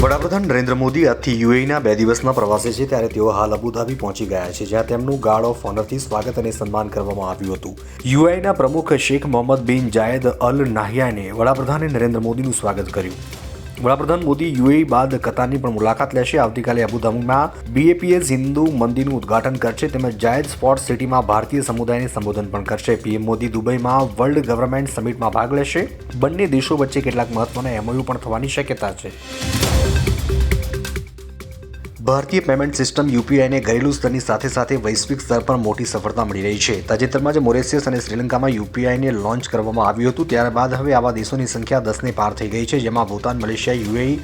વડાપ્રધાન નરેન્દ્ર મોદી આજથી યુએઈના બે દિવસના પ્રવાસે છે ત્યારે તેઓ હાલ અબુધાબી પહોંચી ગયા છે, જ્યાં તેમનું ગાર્ડ ઓફ ઓનરથી સ્વાગત અને સન્માન કરવામાં આવ્યું હતું. યુએઈના પ્રમુખ શેખ મોહમ્મદ બિન જાયદ અલ નાહિયાને વડાપ્રધાને નરેન્દ્ર મોદીનું સ્વાગત કર્યું. વડાપ્રધાન મોદી યુએઈ બાદ કતારની પણ મુલાકાત લેશે. આવતીકાલે અબુધાબીમાં બીએપીએસ હિન્દુ મંદિરનું ઉદઘાટન કરશે તેમજ જાયદ સ્પોર્ટ સિટીમાં ભારતીય સમુદાયને સંબોધન પણ કરશે. પીએમ મોદી દુબઈમાં વર્લ્ડ ગવર્મેન્ટ સમિટમાં ભાગ લેશે. બંને દેશો વચ્ચે કેટલાક મહત્વના એમઓયુ પણ થવાની શક્યતા છે. ભારતીય પેમેન્ટ સિસ્ટમ યુપીઆઈને ઘરેલું સ્તરની સાથે સાથે વૈશ્વિક સ્તર પર મોટી સફળતા મળી રહી છે. તાજેતરમાં જ મોરેશિયસ અને શ્રીલંકામાં યુપીઆઈને લોન્ચ કરવામાં આવ્યું હતું. ત્યારબાદ હવે આવા દેશોની સંખ્યા દસને પાર થઈ ગઈ છે, જેમાં Bhutan, Malaysia, UAE,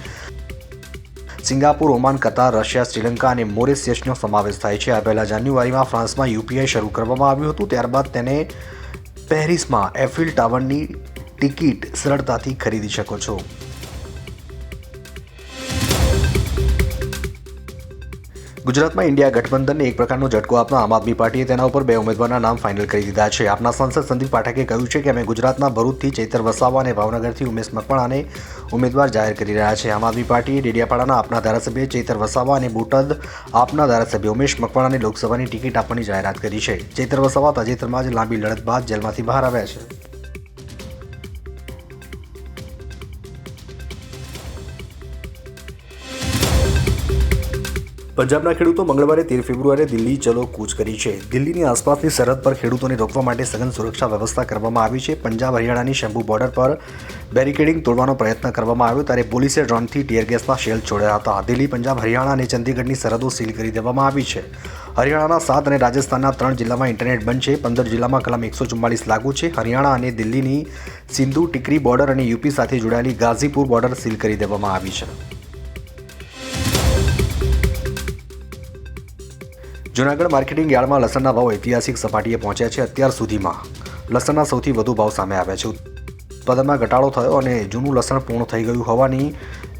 Singapore, Oman, Qatar, Russia, Sri Lanka અને મોરેશિયસનો સમાવેશ થાય છે. આ પહેલાં જાન્યુઆરીમાં ફ્રાન્સમાં યુપીઆઈ શરૂ કરવામાં આવ્યું હતું. ત્યારબાદ તેને પેરિસમાં એફિલ ટાવરની ટિકિટ સરળતાથી ખરીદી શકો છો. ગુજરાતમાં ઇન્ડિયા ગઠબંધનને એક પ્રકારનો ઝટકો આપતા આમ આદમી પાર્ટીએ તેના ઉપર બે ઉમેદવારના નામ ફાઇનલ કરી દીધા છે. આપના સાંસદ સંદીપ પાઠકે કહ્યું છે કે અમે ગુજરાતના ભરૂચથી ચૈતર વસાવા અને ભાવનગરથી ઉમેશ મકવાણાને ઉમેદવાર જાહેર કરી રહ્યા છે. આમ આદમી પાર્ટીએ ડેડિયાપાડાના આપના ધારાસભ્ય ચૈતર વસાવા અને બોટાદ આપના ધારાસભ્ય ઉમેશ મકવાણાને લોકસભાની ટિકિટ આપવાની જાહેરાત કરી છે. ચૈતર વસાવા તાજેતરમાં જ લાંબી લડત બાદ જેલમાંથી બહાર આવ્યા છે. પંજાબના ખેડૂતો મંગળવારે તેર ફેબ્રુઆરીએ દિલ્હી ચલો કૂચ કરી છે. દિલ્હીની આસપાસની સરહદ પર ખેડૂતોને રોકવા માટે સઘન સુરક્ષા વ્યવસ્થા કરવામાં આવી છે. પંજાબ હરિયાણાની શંભુ બોર્ડર પર બેરિકેડિંગ તોડવાનો પ્રયત્ન કરવામાં આવ્યો ત્યારે પોલીસે ડ્રોનથી ટીયર શેલ છોડ્યા હતા. દિલ્હી, પંજાબ, હરિયાણા અને ચંદીગઢની સરહદો સીલ કરી દેવામાં આવી છે. હરિયાણાના સાત અને રાજસ્થાનના ત્રણ જિલ્લામાં ઇન્ટરનેટ બંધ છે. પંદર જિલ્લામાં કલમ એકસો ચુમ્માલીસ લાગુ છે. હરિયાણા અને દિલ્હીની સિંધુ, ટીકરી બોર્ડર અને યુપી સાથે જોડાયેલી ગાઝીપુર બોર્ડર સીલ કરી દેવામાં આવી છે. જૂનાગઢ માર્કેટિંગ યાર્ડમાં લસણના ભાવ ઐતિહાસિક સપાટીએ પહોંચ્યા છે અત્યાર સુધીમાં. લસણના સૌથી વધુ ભાવ સામે આવ્યા છે. ઉત્પાદનમાં ઘટાડો થયો અને જૂનું લસણ પૂર્ણ થઈ ગયું હોવાની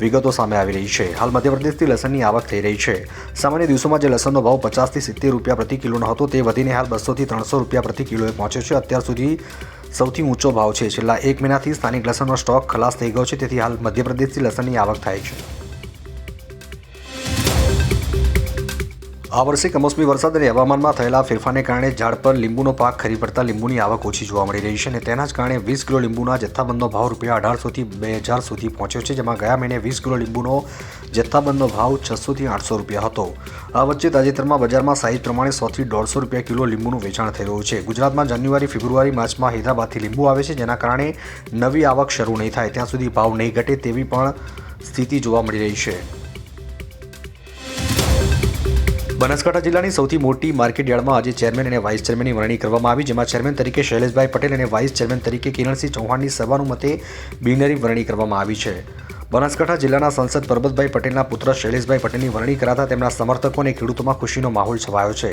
વિગતો સામે આવી રહી છે. હાલ મધ્યપ્રદેશથી લસણની આવક થઈ રહી છે. સામાન્ય દિવસોમાં જે લસણનો ભાવ પચાસથી સિત્તેર રૂપિયા પ્રતિ કિલોનો હતો તે વધીને હાલ બસોથી ત્રણસો રૂપિયા પ્રતિ કિલોએ પહોંચ્યો છે. અત્યાર સુધી સૌથી ઊંચો ભાવ છે. છેલ્લા એક મહિનાથી સ્થાનિક લસણનો સ્ટોક ખલાસ થઈ ગયો છે. તેથી હાલ મધ્યપ્રદેશથી લસણની આવક થાય છે. આ વર્ષે કમોસમી વરસાદ અને હવામાનમાં થયેલા ફેરફારને કારણે ઝાડ પર લીંબુનો પાક ખરી પડતા લીંબુની આવક ઓછી જોવા મળી રહી છે અને તેના જ કારણે વીસ કિલો લીંબુના જથ્થાબંધનો ભાવ રૂપિયા અઢારસોથી બે હજાર સુધી પહોંચ્યો છે, જેમાં ગયા મહિને વીસ કિલો લીંબુનો જથ્થાબંધનો ભાવ છસોથી આઠસો રૂપિયા હતો. આ વચ્ચે તાજેતરમાં બજારમાં સાઇઝ પ્રમાણે સોથી દોઢસો રૂપિયા કિલો લીંબુનું વેચાણ થઈ રહ્યું છે. ગુજરાતમાં જાન્યુઆરી, ફેબ્રુઆરી, માર્ચમાં હૈદરાબાદથી લીંબુ આવે છે, જેના કારણે નવી આવક શરૂ નહીં થાય. ત્યાં સુધી ભાવ નહીં ઘટે તેવી પણ સ્થિતિ જોવા મળી રહી છે. બનાસકાંઠા જિલ્લાની સૌથી મોટી માર્કેટ યાર્ડમાં આજે ચેરમેન અને વાઇસ ચેરમેનની વરણી કરવામાં આવી, જેમાં ચેરમેન તરીકે શૈલેષભાઈ પટેલ અને વાઇસ ચેરમેન તરીકે કિરણસિંહ ચૌહાણની સર્વાનુમતે બિનરી વરણી કરવામાં આવી છે. બનાસકાંઠા જિલ્લાના સાંસદ પરબતભાઈ પટેલના પુત્ર શૈલેષભાઈ પટેલની વરણી કરાતા તેમના સમર્થકો અને ખેડૂતોમાં ખુશીનો માહોલ છવાયો છે.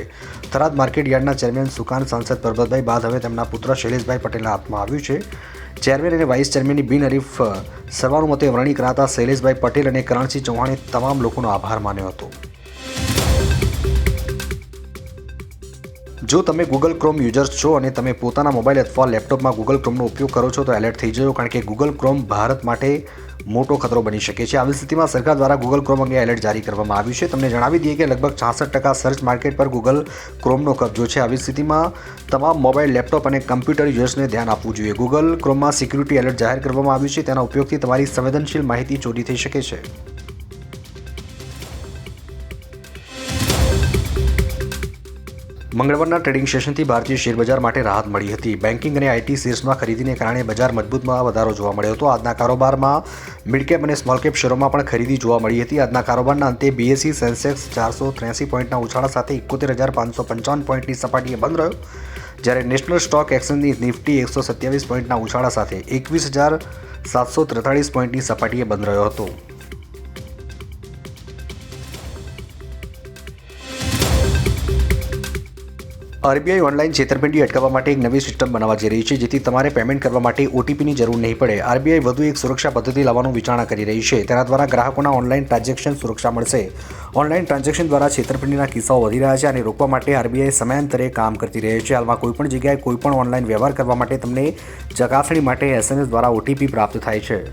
થરાદ માર્કેટ યાર્ડના ચેરમેન સુકાન સાંસદ પરબતભાઈ બાદ હવે તેમના પુત્ર શૈલેષભાઈ પટેલના હાથમાં આવ્યું છે. ચેરમેન અને વાઇસ ચેરમેનની બિનહરીફ સર્વાનુમતે વરણી કરાતા શૈલેષભાઈ પટેલ અને કરણસિંહ ચૌહાણે તમામ લોકોનો આભાર માન્યો હતો. જો તમે ગૂગલ ક્રોમ યુઝર્સ છો અને તમે પોતાના મોબાઈલ અથવા લેપટોપમાં ગૂગલ ક્રોમનો ઉપયોગ કરો છો, તો એલર્ટ થઈ જજો, કારણ કે ગૂગલ ક્રોમ ભારત માટે મોટો ખતરો બની શકે છે. આવી સ્થિતિમાં સરકાર દ્વારા ગૂગલ ક્રોમ અંગે એલર્ટ જારી કરવામાં આવ્યું છે. તમને જણાવી દઈએ કે લગભગ છાસઠ ટકા સર્ચ માર્કેટ પર ગૂગલ ક્રોમનો કબજો છે. આવી સ્થિતિમાં તમામ મોબાઈલ લેપટોપ અને કમ્પ્યુટર યુઝર્સને ધ્યાન આપવું જોઈએ. ગૂગલ ક્રોમમાં સિક્યુરિટી એલર્ટ જાહેર કરવામાં આવ્યું છે. તેના ઉપયોગથી તમારી સંવેદનશીલ માહિતી ચોરી થઈ શકે છે. મંગળવારના ટ્રેડિંગ સેશનથી ભારતીય શેરબજાર માટે રાહત મળી હતી. બેન્કિંગ અને આઈટી શેર્સમાં ખરીદીને કારણે બજાર મજબૂતમાં વધારો જોવા મળ્યો હતો. આજના કારોબારમાં મિડ કેપ અને સ્મોલ કેપ શેરોમાં પણ ખરીદી જોવા મળી હતી. આજના કારોબારના અંતે બીએસસી સેન્સેક્સ ચારસો ત્ર્યાસી પોઈન્ટના ઉછાળા સાથે એકોતેર હજાર પાંચસો પંચાવન પોઈન્ટની સપાટીએ બંધ રહ્યો. જ્યારે નેશનલ સ્ટોક એક્સચેન્જની નિફ્ટી એકસો સત્યાવીસ પોઈન્ટના ઉછાળા સાથે એકવીસ હજાર સાતસો ત્રેતાળીસ પોઈન્ટની સપાટીએ બંધ રહ્યો હતો. આરબીઆઈ ઓનલાઈન છેતરપિંડી અટકાવવા માટે એક નવી સિસ્ટમ બનાવવા જઈ રહી છે, જેથી તમારે પેમેન્ટ કરવા માટે ઓટીપીની જરૂર નહીં પડે. આરબીઆઈ વધુ એક સુરક્ષા પદ્ધતિ લાવવાનું વિચારણા કરી રહી છે. તેના દ્વારા ગ્રાહકોના ઓનલાઈન ટ્રાન્ઝેક્શન સુરક્ષા મળશે. ઓનલાઈન ટ્રાન્ઝેક્શન દ્વારા છેતરપિંડીના કિસ્સાઓ વધી રહ્યા છે અને રોકવા માટે આરબીઆઈ સમયાંતરે કામ કરતી રહે છે. હાલમાં કોઈપણ જગ્યાએ કોઈપણ ઓનલાઈન વ્યવહાર કરવા માટે તમને ચકાસણી માટે એસએમએસ દ્વારા ઓટીપી પ્રાપ્ત થાય છે.